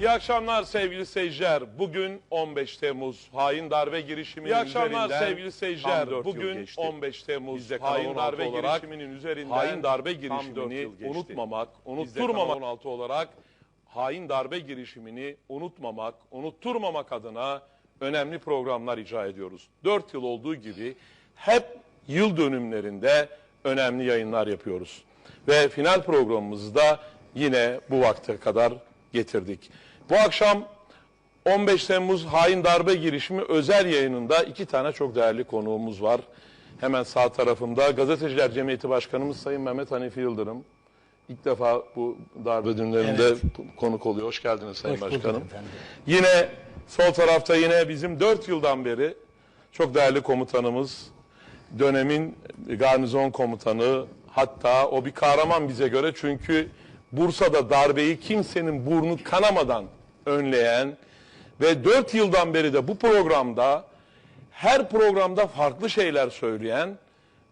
İyi akşamlar sevgili seyirciler. Bugün 15 Temmuz hain darbe girişiminin İyi akşamlar sevgili seyirciler. Bugün geçti. 15 Temmuz hain 16 darbe girişiminin üzerinden hain darbe girişimini yıl geçti. unutmamak, unutturmamak- Kanal 16 olarak hain darbe girişimini unutmamak, unutturmamak adına önemli programlar icra ediyoruz. 4 yıl olduğu gibi hep yıl dönümlerinde önemli yayınlar yapıyoruz. Ve final programımızı da yine bu vakte kadar getirdik. Bu akşam 15 Temmuz hain darbe girişimi özel yayınında iki tane çok değerli konuğumuz var. Hemen sağ tarafımda Gazeteciler Cemiyeti Başkanımız Sayın Mehmet Hanifi Yıldırım. İlk defa bu darbe dünlerinde konuk oluyor. Hoş geldiniz Sayın Hoş Başkanım. efendim. Yine sol tarafta yine bizim 4 yıldan beri çok değerli komutanımız, dönemin garnizon komutanı, hatta o bir kahraman bize göre çünkü Bursa'da darbeyi kimsenin burnu kanamadan önleyen ve 4 yıldan beri de bu programda her programda farklı şeyler söyleyen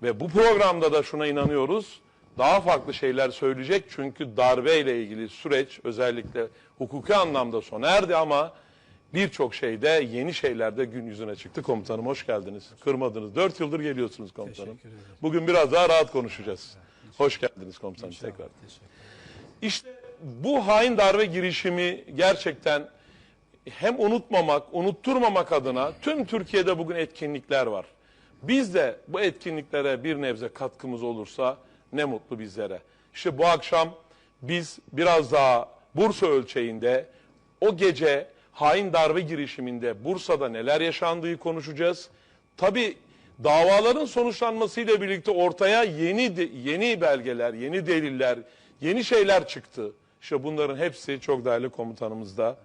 ve bu programda da şuna inanıyoruz daha farklı şeyler söyleyecek çünkü darbe ile ilgili süreç özellikle hukuki anlamda sona erdi ama birçok şeyde yeni şeyler de gün yüzüne çıktı. Komutanım hoş geldiniz. Kırmadınız. Dört yıldır geliyorsunuz komutanım. Bugün biraz daha rahat konuşacağız. Hoş geldiniz komutanım tekrar. İşte bu hain darbe girişimi gerçekten hem unutmamak, unutturmamak adına tüm Türkiye'de bugün etkinlikler var. Biz de bu etkinliklere bir nebze katkımız olursa ne mutlu bizlere. İşte bu akşam biz biraz daha Bursa ölçeğinde o gece hain darbe girişiminde Bursa'da neler yaşandığı konuşacağız. Tabi davaların sonuçlanmasıyla birlikte ortaya yeni yeni belgeler, yeni deliller, yeni şeyler çıktı. İşte bunların hepsi çok değerli komutanımızda.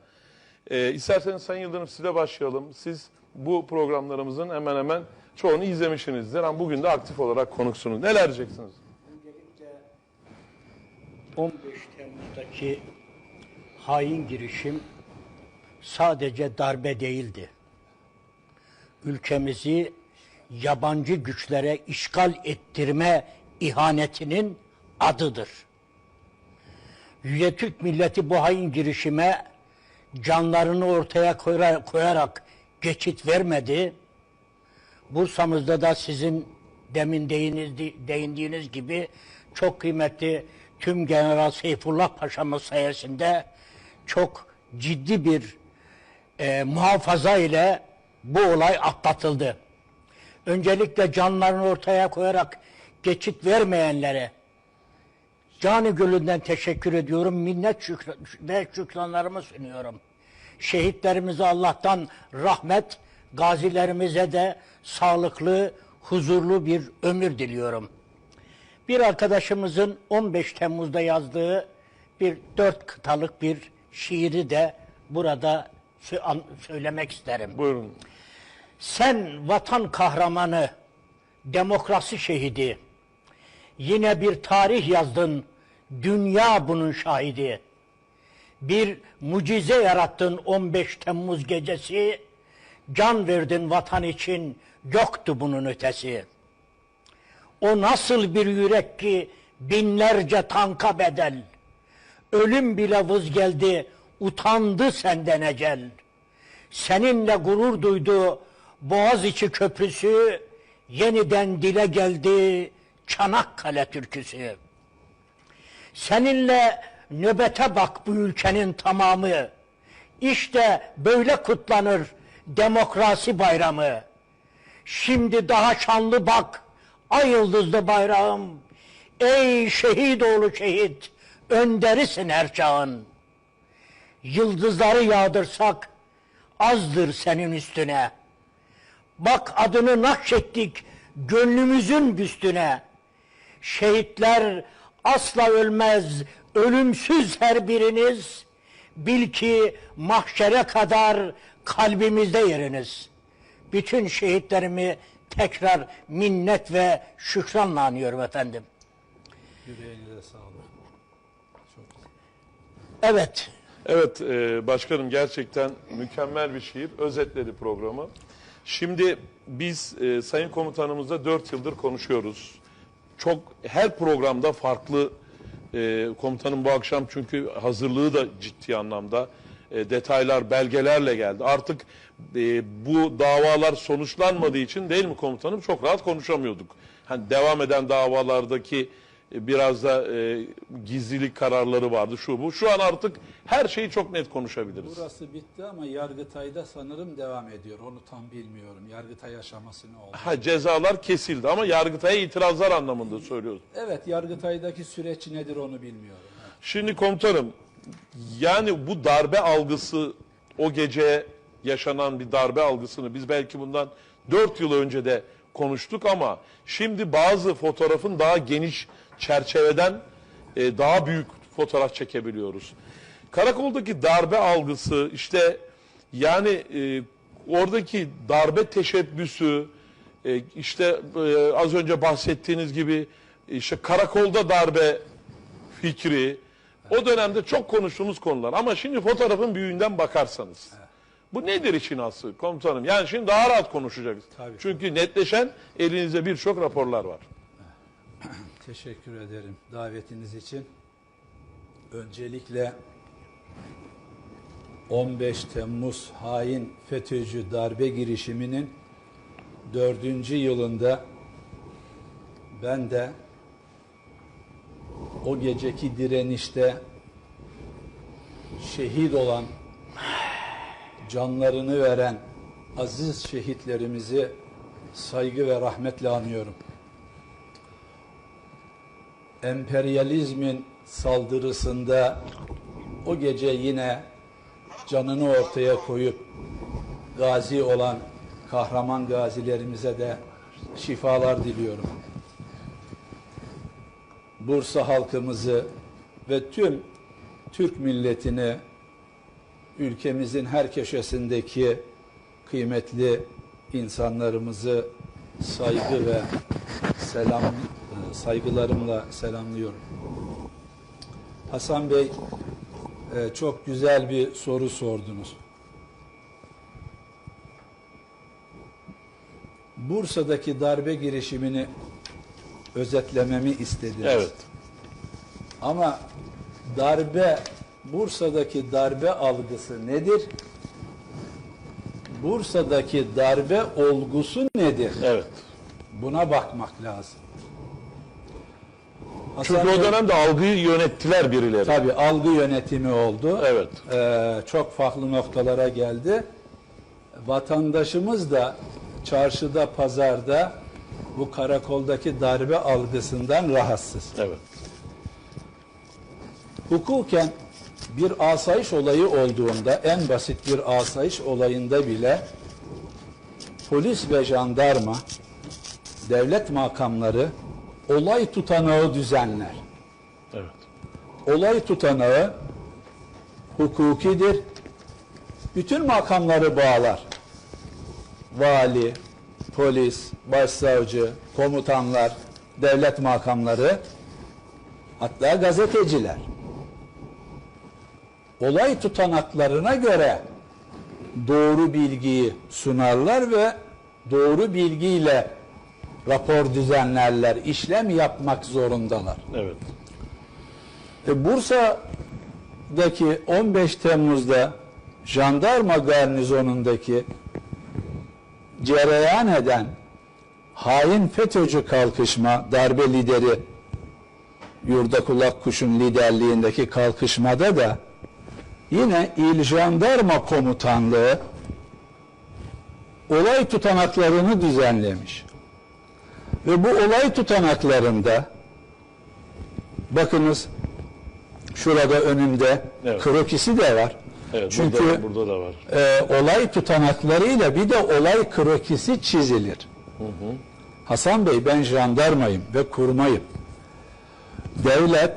Ee, isterseniz Sayın Yıldırım size başlayalım. Siz bu programlarımızın hemen hemen çoğunu izlemişsinizdir ama bugün de aktif olarak konuksunuz. Neler diyeceksiniz? Öncelikle 15 Temmuz'daki hain girişim sadece darbe değildi. Ülkemizi yabancı güçlere işgal ettirme ihanetinin adıdır. Yüce Türk milleti bu hain girişime canlarını ortaya koyarak geçit vermedi. Bursa'mızda da sizin demin değindiğiniz gibi çok kıymetli tüm General Seyfullah Paşa'mız sayesinde çok ciddi bir e, muhafaza ile bu olay atlatıldı. Öncelikle canlarını ortaya koyarak geçit vermeyenlere canı gönülden teşekkür ediyorum. Minnet şükr ve şükranlarımı sunuyorum. Şehitlerimize Allah'tan rahmet, gazilerimize de sağlıklı, huzurlu bir ömür diliyorum. Bir arkadaşımızın 15 Temmuz'da yazdığı bir dört kıtalık bir şiiri de burada söylemek isterim. Buyurun. Sen vatan kahramanı, demokrasi şehidi. Yine bir tarih yazdın, dünya bunun şahidi. Bir mucize yarattın 15 Temmuz gecesi. Can verdin vatan için, yoktu bunun ötesi. O nasıl bir yürek ki binlerce tanka bedel. Ölüm bile vız geldi, utandı senden ecel. Seninle gurur duydu Boğaziçi Köprüsü, yeniden dile geldi Çanakkale türküsü. Seninle nöbete bak bu ülkenin tamamı. İşte böyle kutlanır demokrasi bayramı. Şimdi daha şanlı bak ay yıldızlı bayrağım. Ey şehit oğlu şehit, önderisin her çağın. Yıldızları yağdırsak azdır senin üstüne. Bak adını nakşettik gönlümüzün büstüne. Şehitler asla ölmez, ölümsüz her biriniz. Bil ki mahşere kadar kalbimizde yeriniz. Bütün şehitlerimi tekrar minnet ve şükranla anıyorum efendim. Yüreğinize sağlık. Evet, Evet e, başkanım gerçekten mükemmel bir şiir. Özetledi programı. Şimdi biz e, Sayın Komutanımızla 4 yıldır konuşuyoruz. Çok her programda farklı E, komutanım bu akşam çünkü hazırlığı da ciddi anlamda e, detaylar, belgelerle geldi. Artık e, bu davalar sonuçlanmadığı için değil mi komutanım? Çok rahat konuşamıyorduk. Hani devam eden davalardaki biraz da e, gizlilik kararları vardı şu bu. Şu an artık her şeyi çok net konuşabiliriz. Burası bitti ama Yargıtay'da sanırım devam ediyor. Onu tam bilmiyorum. Yargıtay aşaması ne oldu? Ha, cezalar kesildi ama Yargıtay'a itirazlar anlamında söylüyoruz. Evet Yargıtay'daki süreç nedir onu bilmiyorum. Şimdi komutanım yani bu darbe algısı o gece yaşanan bir darbe algısını biz belki bundan 4 yıl önce de konuştuk ama şimdi bazı fotoğrafın daha geniş çerçeveden e, daha büyük fotoğraf çekebiliyoruz. Karakoldaki darbe algısı işte yani e, oradaki darbe teşebbüsü e, işte e, az önce bahsettiğiniz gibi işte karakolda darbe fikri o dönemde çok konuştuğumuz konular ama şimdi fotoğrafın büyüğünden bakarsanız bu nedir için aslı komutanım? Yani şimdi daha rahat konuşacağız. Tabii. Çünkü netleşen elinizde birçok raporlar var. Teşekkür ederim davetiniz için. Öncelikle 15 Temmuz hain FETÖ'cü darbe girişiminin dördüncü yılında ben de o geceki direnişte şehit olan canlarını veren aziz şehitlerimizi saygı ve rahmetle anıyorum emperyalizmin saldırısında o gece yine canını ortaya koyup gazi olan kahraman gazilerimize de şifalar diliyorum. Bursa halkımızı ve tüm Türk milletini ülkemizin her köşesindeki kıymetli insanlarımızı saygı ve selam saygılarımla selamlıyorum. Hasan Bey e, çok güzel bir soru sordunuz. Bursa'daki darbe girişimini özetlememi istediniz. Evet. Ama darbe Bursa'daki darbe algısı nedir? Bursa'daki darbe olgusu nedir? Evet. Buna bakmak lazım. Çünkü Hasan o Bey- dönemde algıyı yönettiler birileri. Tabii algı yönetimi oldu. Evet. Ee, çok farklı noktalara geldi. Vatandaşımız da çarşıda, pazarda bu karakoldaki darbe algısından rahatsız. Evet. Hukuken bir asayiş olayı olduğunda en basit bir asayiş olayında bile polis ve jandarma devlet makamları olay tutanağı düzenler. Evet. olay tutanağı hukukidir. Bütün makamları bağlar. Vali, polis, başsavcı, komutanlar, devlet makamları, hatta gazeteciler. Olay tutanaklarına göre doğru bilgiyi sunarlar ve doğru bilgiyle rapor düzenlerler, işlem yapmak zorundalar. Evet. E, Bursa'daki 15 Temmuz'da jandarma garnizonundaki cereyan eden hain FETÖ'cü kalkışma, darbe lideri Yurdakulak Kuş'un liderliğindeki kalkışmada da yine İl Jandarma Komutanlığı olay tutanaklarını düzenlemiş. Ve bu olay tutanaklarında bakınız şurada önümde Evet. krokisi de var. Evet. Çünkü burada, burada da var. e, olay tutanaklarıyla bir de olay krokisi çizilir. Hasan Bey ben jandarmayım ve kurmayım. Devlet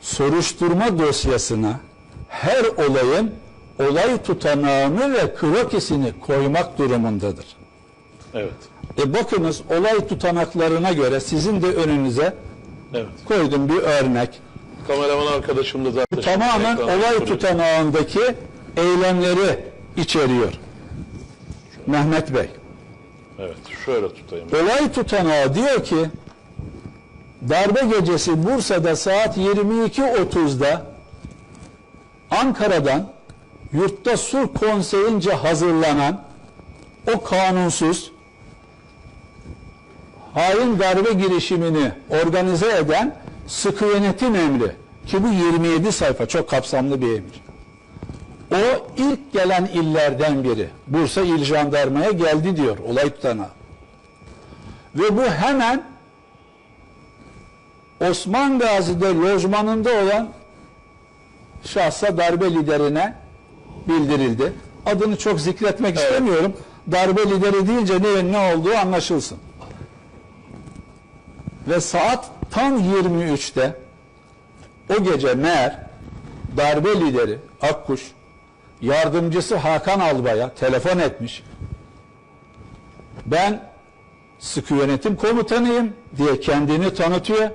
soruşturma dosyasına her olayın olay tutanağını ve krokisini koymak durumundadır. Evet. E bakınız olay tutanaklarına göre sizin de önünüze Evet. koydum bir örnek. Kameraman arkadaşım da zaten. Tamamen olay duruyor. tutanağındaki eylemleri içeriyor. Mehmet Bey. Evet. Şöyle tutayım. Olay tutanağı diyor ki darbe gecesi Bursa'da saat 22.30'da Ankara'dan yurtta sulh konseyince hazırlanan o kanunsuz hain darbe girişimini organize eden sıkı yönetim emri ki bu 27 sayfa çok kapsamlı bir emir. O ilk gelen illerden biri. Bursa İl Jandarmaya geldi diyor olay tutanağı. Ve bu hemen Osman Gazi'de lojmanında olan şahsa darbe liderine bildirildi. Adını çok zikretmek istemiyorum. Darbe lideri deyince ne, ne olduğu anlaşılsın. Ve saat tam 23'te o gece meğer darbe lideri Akkuş yardımcısı Hakan Albay'a telefon etmiş. Ben sıkı yönetim komutanıyım diye kendini tanıtıyor.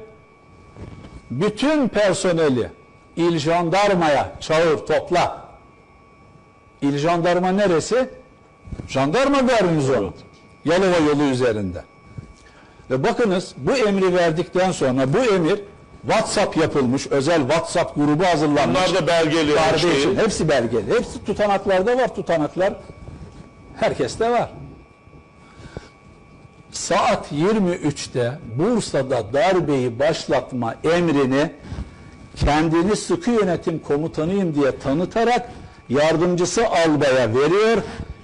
Bütün personeli il jandarmaya çağır topla. İl jandarma neresi? Jandarma garnizonu. Yalova yolu üzerinde. Ve bakınız bu emri verdikten sonra bu emir WhatsApp yapılmış, özel WhatsApp grubu hazırlanmış. Bunlar da belgeli. şeyi. için. Hepsi belgeli. Hepsi tutanaklarda var tutanaklar. Herkeste var. Saat 23'te Bursa'da darbeyi başlatma emrini kendini sıkı yönetim komutanıyım diye tanıtarak yardımcısı albaya veriyor.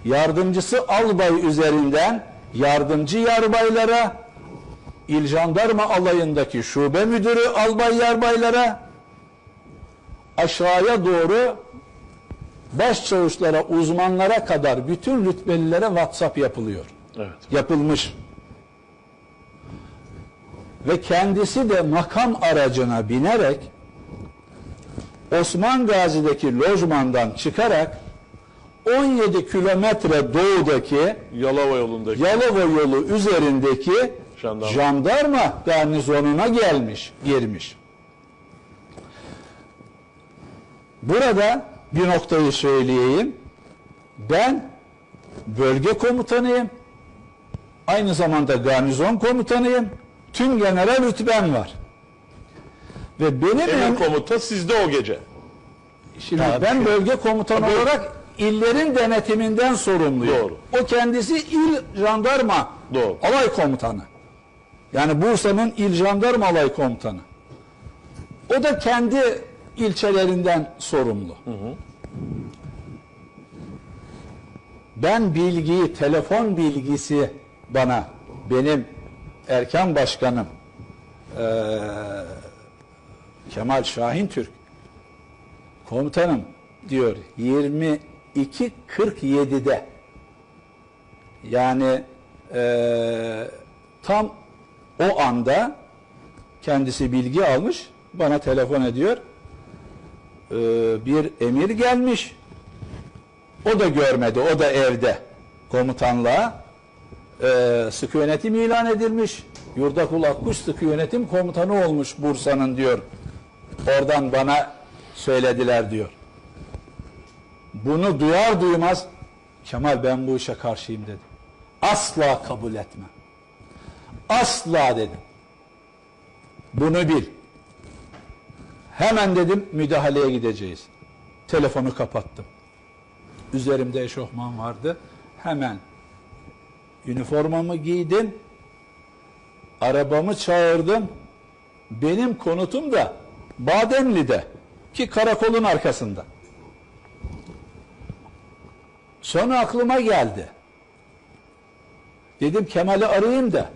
Yardımcısı albay üzerinden yardımcı yarbaylara, il jandarma alayındaki şube müdürü albay yarbaylara, aşağıya doğru başçavuşlara, uzmanlara kadar bütün rütbelilere WhatsApp yapılıyor. Evet. Yapılmış. Ve kendisi de makam aracına binerek Osman Gazi'deki lojmandan çıkarak 17 kilometre doğudaki Yalova yolundaki. Yalova yolu üzerindeki Jandarma. jandarma garnizonuna gelmiş, girmiş. Burada bir noktayı söyleyeyim. Ben bölge komutanıyım. Aynı zamanda garnizon komutanıyım. Tüm general rütbem var. Ve benim Emir em- komuta sizde o gece. Şimdi ben bölge komutanı Tabii. olarak illerin denetiminden sorumluyum. Doğru. O kendisi il jandarma Doğru. alay komutanı. Yani Bursa'nın il jandarma alay komutanı. O da kendi ilçelerinden sorumlu. Ben bilgiyi, telefon bilgisi bana, benim erken başkanım eee, Kemal Şahin Türk Komutanım diyor 22.47'de yani eee, tam o anda kendisi bilgi almış bana telefon ediyor Eee, bir emir gelmiş o da görmedi o da evde komutanlığa Eee, sıkı yönetim ilan edilmiş Yurdakul Akkuş sıkı yönetim komutanı olmuş Bursa'nın diyor oradan bana söylediler diyor. Bunu duyar duymaz Kemal ben bu işe karşıyım dedim. Asla kabul etme. Asla dedim. Bunu bil. Hemen dedim müdahaleye gideceğiz. Telefonu kapattım. Üzerimde eşofman vardı. Hemen üniformamı giydim. Arabamı çağırdım. Benim konutum da Bademli'de ki karakolun arkasında. Sonra aklıma geldi. Dedim Kemal'i arayayım da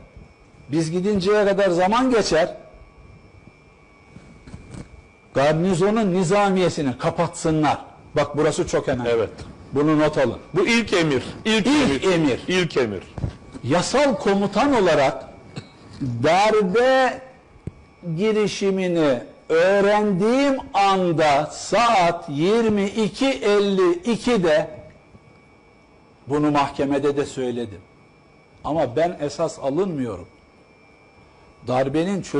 biz gidinceye kadar zaman geçer. Garnizonun nizamiyesini kapatsınlar. Bak burası çok önemli. Evet. Bunu not alın. Bu ilk emir. İlk, İlk emir. İlk emir. yasal komutan olarak darbe girişimini öğrendiğim anda saat 22.52'de bunu mahkemede de söyledim. Ama ben esas alınmıyorum. Darbenin çözüm